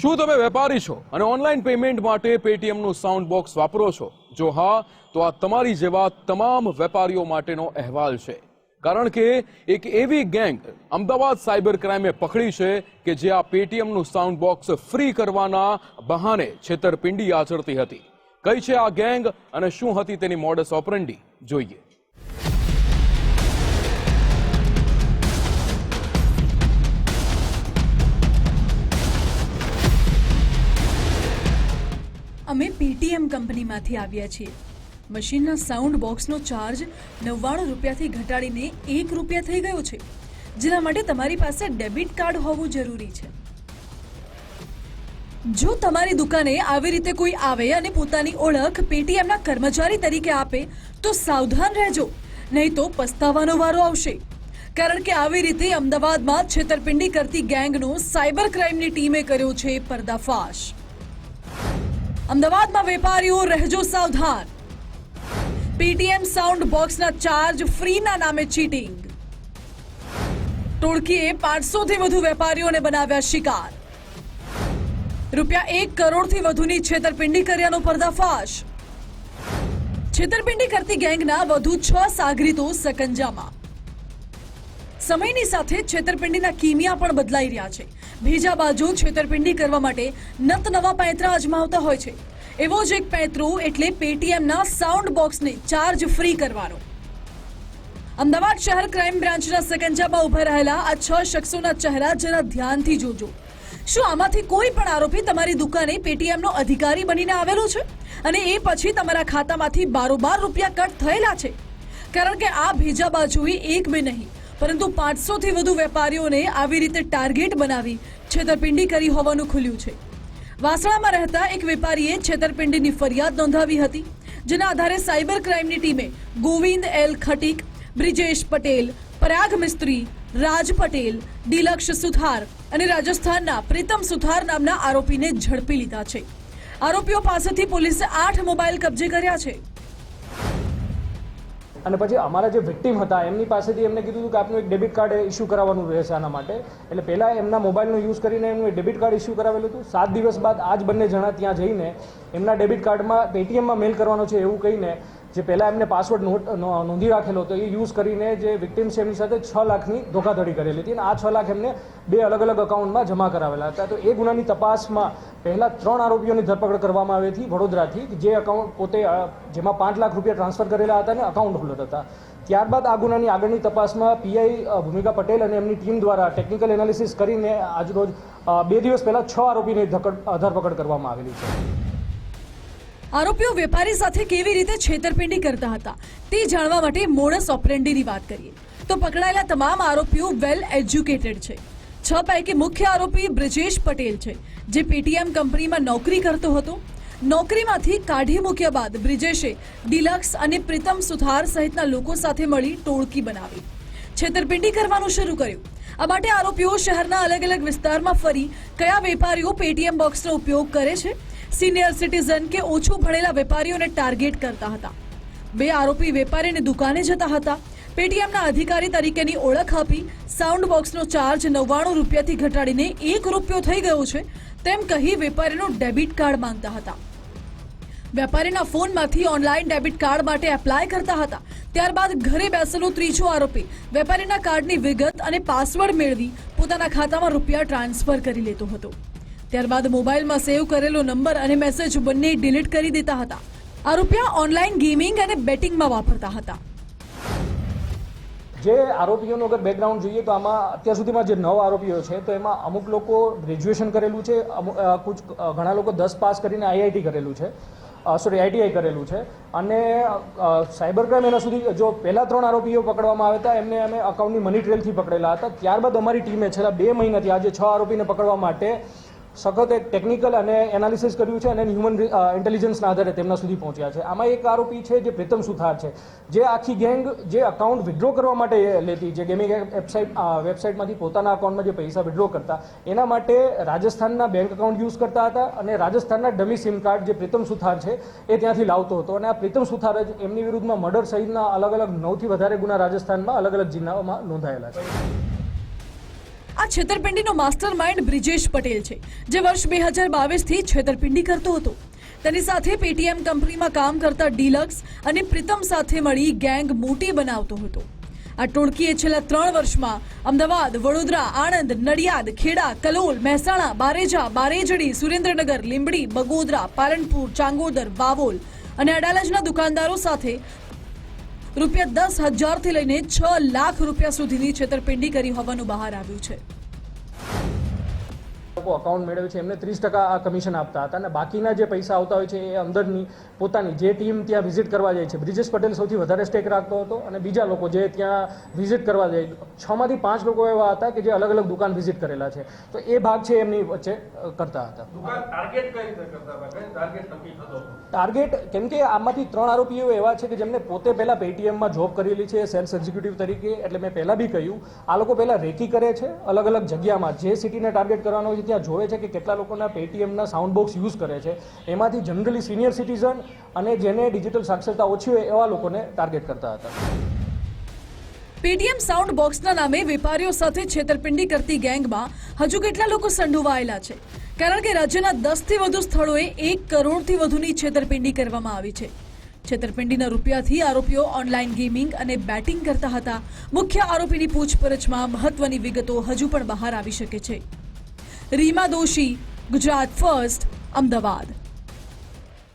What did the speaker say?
શું તમે વેપારી છો? અને ઓનલાઈન પેમેન્ટ માટે પેટીએમનું સાઉન્ડ બોક્સ વાપરો છો? જો હા, તો આ તમારી જેવા તમામ વેપારીઓ માટેનો અહેવાલ છે. કારણ કે એક એવી ગેંગ અમદાવાદ સાયબર ક્રાઇમે પકડી છે કે જે આ પેટીએમનું સાઉન્ડ બોક્સ ફ્રી કરવાના બહાને છેતરપિંડી આચરતી હતી. કઈ છે આ ગેંગ અને શું હતી તેની મોડસ ઓપરેન્ડી જોઈએ. પેટીએમ કંપનીમાંથી આવ્યા છીએ. મશીનના સાઉન્ડ બોક્સનો ચાર્જ નવ્વાણું રૂપિયાથી ઘટાડીને એક રૂપિયા થઈ ગયો છે. જેના માટે તમારી પાસે ડેબિટ કાર્ડ હોવું જરૂરી છે. જો તમારી દુકાને આવી રીતે કોઈ આવે અને પોતાની ઓળખ પેટીએમના કર્મચારી તરીકે આપે, તો સાવધાન રહેજો. નહીં તો પસ્તાવાનો વારો આવશે. કારણ કે આવી રીતે અમદાવાદમાં છેતરપિંડી કરતી ગેંગનો સાયબર ક્રાઇમની ટીમે કર્યો છે પર્દાફાશ. અમદાવાદમાં વેપારીઓ રહેજો સાવધાન. પીટીએમ સાઉન્ડ બોક્સના ચાર્જ ફ્રીના નામે ચીટિંગ ટોળકીએ પાંચસો થી વધુ વેપારીઓને બનાવ્યા શિકાર. રૂપિયા એક કરોડથી વધુની છેતરપિંડી કર્યાનો પર્દાફાશ. છેતરપિંડી કરતી ગેંગના વધુ છ સાગરીતો સકંજામાં. સમયની સાથે છેતરપિંડીના કિમિયા પણ બદલાઈ રહ્યા છે. બીજા બાજુ છેતરપિંડી કરવા માટે નત નવા પેંતરા અજમાવતા હોય છે. એવો જ એક પેંતરો એટલે પેટીએમના સાઉન્ડ બોક્સને ચાર્જ ફ્રી કરવાનો. અમદાવાદ શહેર ક્રાઇમ બ્રાન્ચના સકંજામાં ઊભા રહેલા આ છ શખ્સોના ચહેરા જરા ધ્યાનથી જોજો. શું આમાંથી કોઈ પણ આરોપી તમારી દુકાને પેટીએમનો અધિકારી બનીને આવેલો છે? અને એ પછી તમારા ખાતામાંથી બારોબાર રૂપિયા કટ થયેલા છે? કારણ કે આ ભીજા બાજુએ એક બે નહીં, પરંતુ પાંચસો થી વધુ વેપારીઓને આવી રીતે ટાર્ગેટ બનાવી છેતરપિંડી કરી હોવાનું ખુલ્યું છે. વાસણામાં રહેતા એક વેપારીએ છેતરપિંડીની ફરિયાદ નોંધાવી હતી, જેના આધારે સાયબર ક્રાઇમની ટીમે ગોવિંદ એલ ખટીક, બ્રિજેશ પટેલ, પરાગ મિસ્ત્રી, રાજ પટેલ, ડિલક્ષ સુથાર અને રાજસ્થાનના પ્રીતમ સુથાર નામના આરોપીને ઝડપી લીધા છે. આરોપીઓ પાસેથી પોલીસે આઠ મોબાઈલ કબજે કર્યા છે. અને પછી અમારા જે વિક્ટીમ હતા, એમની પાસેથી એમને કીધું હતું કે આપનું એક ડેબિટ કાર્ડ ઇસ્યુ કરાવવાનું રહેશે આના માટે. એટલે પહેલાં એમના મોબાઈલનો યુઝ કરીને એમનું ડેબિટ કાર્ડ ઇસ્યુ કરાવેલું હતું. સાત દિવસ બાદ આ જ બંને જણા ત્યાં જઈને એમના ડેબિટ કાર્ડમાં, પેટીએમમાં મેલ કરવાનો છે એવું કહીને જે પહેલાં એમને પાસવર્ડ નોંધી રાખેલો હતો, એ યુઝ કરીને જે વિક્ટિમ છે એમની સાથે છ લાખની ધોખાધડી કરેલી હતી અને આ છ લાખ એમને બે અલગ અલગ અકાઉન્ટમાં જમા કરાવેલા હતા. તો એ ગુનાની તપાસમાં પહેલાં ત્રણ આરોપીઓની ધરપકડ કરવામાં આવી હતી વડોદરાથી, જે અકાઉન્ટ પોતે જેમાં પાંચ લાખ રૂપિયા ટ્રાન્સફર કરેલા હતા અને અકાઉન્ટ હોલ્ડર હતા. ત્યારબાદ આ ગુનાની આગળની તપાસમાં પીઆઈ ભૂમિકા પટેલ અને એમની ટીમ દ્વારા ટેકનિકલ એનાલિસિસ કરીને આજરોજ બે દિવસ પહેલાં છ આરોપીની ધરપકડ કરવામાં આવેલી છે. આરોપીઓ વેપારી સાથે કેવી રીતે છેતરપિંડી કરતા હતા તે જાણવા માટે મોડસ ઓપરેન્ડીની વાત કરીએ. તો પકડાયેલા તમામ આરોપીઓ વેલ એજ્યુકેટેડ છે. છ પૈકી મુખ્ય આરોપી બ્રિજેશ પટેલ છે, જે પેટીએમ કંપનીમાં નોકરી કરતો હતો. નોકરીમાંથી કાઢી મૂક્યા બાદ બ્રિજેશે ડિલક્સ અને પ્રીતમ સુથાર સહિતના લોકો સાથે મળી ટોળકી બનાવી. છેતરપિંડી કરવાનું શરૂ કર્યું. આ માટે આરોપીઓ શહેરના અલગ અલગ વિસ્તારમાં ફરી કયા વેપારીઓ પેટીએમ બોક્સનો ઉપયોગ કરે છે? સિનિયર સિટીઝન કે ઓછું ભણેલા વેપારીઓને ટાર્ગેટ કરતા હતા. બે આરોપી વેપારીની દુકાને જતા હતા. પેટીએમના અધિકારી તરીકેની ઓળખ આપી સાઉન્ડ બોક્સનો ચાર્જ નવ્વાણું રૂપિયાથી ઘટાડીને એક રૂપિયો થઈ ગયો છે તેમ કહી વેપારીનું ડેબિટ કાર્ડ માંગતા હતા. વેપારીના ફોનમાંથી ઓનલાઈન ડેબિટ કાર્ડ માટે એપ્લાય કરતા હતા. ત્યારબાદ ઘરે બેસેલો ત્રીજો આરોપી વેપારીના કાર્ડની વિગત અને પાસવર્ડ મેળવી પોતાના ખાતામાં રૂપિયા ટ્રાન્સફર કરી લેતો હતો. ત્યારબાદ મોબાઈલમાં સેવ કરેલો નંબર અને મેસેજ બંને ડિલીટ કરી દેતા હતા. આ રૂપિયા ઓનલાઈન ગેમિંગ અને બેટિંગમાં વાપરતા હતા. જે આરોપીઓનું અગર બેકગ્રાઉન્ડ જોઈએ તો આમાં અત્યાર સુધીમાં જે નવ આરોપીઓ છે, તો એમાં અમુક લોકો ગ્રેજ્યુએશન કરેલું છે, અમુક કુછ ઘણા લોકો દસ પાસ કરીને આઈઆઈટી કરેલું છે સોરી આઈટીઆઈ કરેલું છે અને સાયબર ક્રાઇમ એના સુધી જો પહેલા ત્રણ આરોપીઓ પકડવામાં આવ્યા હતા, એમને અમે અકાઉન્ટની મની ટ્રેલથી પકડેલા હતા. ત્યારબાદ અમારી ટીમે છેલ્લા બે મહિનાથી, આજે છ આરોપીને પકડવા માટે સખત એક ટેકનિકલ અને એનાલિસિસ કર્યું છે અને હ્યુમન ઇન્ટેલિજન્સના આધારે તેમના સુધી પહોંચ્યા છે. આમાં એક આરોપી છે જે પ્રીતમ સુથાર છે, જે આખી ગેંગ જે અકાઉન્ટ વિડ્રો કરવા માટે લેતી, જે ગેમિંગ વેબસાઇટ વેબસાઇટમાંથી પોતાના અકાઉન્ટમાં જે પૈસા વિડ્રો કરતા, એના માટે રાજસ્થાનના બેંક અકાઉન્ટ યુઝ કરતા હતા અને રાજસ્થાનના ડમી સિમ કાર્ડ જે પ્રીતમ સુથાર છે એ ત્યાંથી લાવતો હતો. અને આ પ્રીતમ સુથાર જ એમની વિરુદ્ધમાં મર્ડર સહિતના અલગ અલગ નવથી વધારે ગુના રાજસ્થાનમાં અલગ અલગ જિલ્લાઓમાં નોંધાયેલા છે. આ છેતરપિંડીનો માસ્ટર માઇન્ડ બ્રિજેશ પટેલ છે, જે વર્ષ બે હજાર બાવીસથી છેતરપિંડી કરતો હતો. તેની સાથે પેટીએમ કંપનીમાં કામ કરતા ડીલક્સ અને પ્રીતમ સાથે મળી ગેંગ મોટી બનાવતો હતો. આ ટોળકીએ છેલ્લા ત્રણ વર્ષમાં અમદાવાદ, વડોદરા, આણંદ, નડિયાદ, ખેડા, કલોલ, મહેસાણા, બારેજા, બારેજડી, સુરેન્દ્રનગર, લીંબડી, બગોદરા, પાલનપુર, ચાંગોદર, વાવોલ અને અડાલજના દુકાનદારો સાથે રૂપિયા દસ હજારથી લઈને છ લાખ રૂપિયા સુધીની છેતરપિંડી કરી હોવાનું બહાર આવ્યું છે. લોકો અકાઉન્ટ મેળવે છે એમને ત્રીસ ટકા આ કમિશન આપતા હતા અને બાકીના જે પૈસા આવતા હોય છે એ અંદરની પોતાની જે ટીમ ત્યાં વિઝિટ કરવા જાય છે. બ્રિજેશ પટેલ સૌથી વધારે સ્ટેક રાખતો હતો અને બીજા લોકો જે ત્યાં વિઝિટ કરવા જાય છમાંથી પાંચ લોકો એવા હતા કે જે અલગ અલગ દુકાન વિઝિટ કરેલા છે. તો એ ભાગ છે એમની વચ્ચે કરતા હતા. ટાર્ગેટ કેમ કે આમાંથી ત્રણ આરોપીઓ એવા છે કે જેમને પોતે પહેલા પેટીએમમાં જોબ કરેલી છે સેલ્સ એક્ઝિક્યુટિવ તરીકે એટલે મેં પહેલા બી કહ્યું આ લોકો પહેલા રેકી કરે છે અલગ અલગ જગ્યામાં. જે સિટીને ટાર્ગેટ કરવાનો હોય છે ત્યાં જોવે છે કે કેટલા લોકોના પેટીએમના સાઉન્ડ બોક્સ યુઝ કરે છે. એમાંથી જનરલી સિનિયર સિટીઝન અને જેને ડિજિટલ સાક્ષરતા ઓછી હોય એવા લોકોને ટાર્ગેટ કરતા હતા. પેટીએમ સાઉન્ડ બોક્સના નામે વેપારીઓ સાથે છેતરપિંડી કરતી ગેંગમાં હજુ કેટલા લોકો સંડોવાયેલા છે? કારણ કે રાજ્યના દસથી વધુ સ્થળોએ એક કરોડથી વધુની છેતરપિંડી કરવામાં આવી છે. છેતરપિંડીના રૂપિયાથી આરોપીઓ ઓનલાઈન ગેમિંગ અને બેટિંગ કરતા હતા. મુખ્ય આરોપીની પૂછપરછમાં મહત્વની વિગતો હજુ પણ બહાર આવી શકે છે. રીમા દોશી ગુજરાત ફર્સ્ટ અમદાવાદ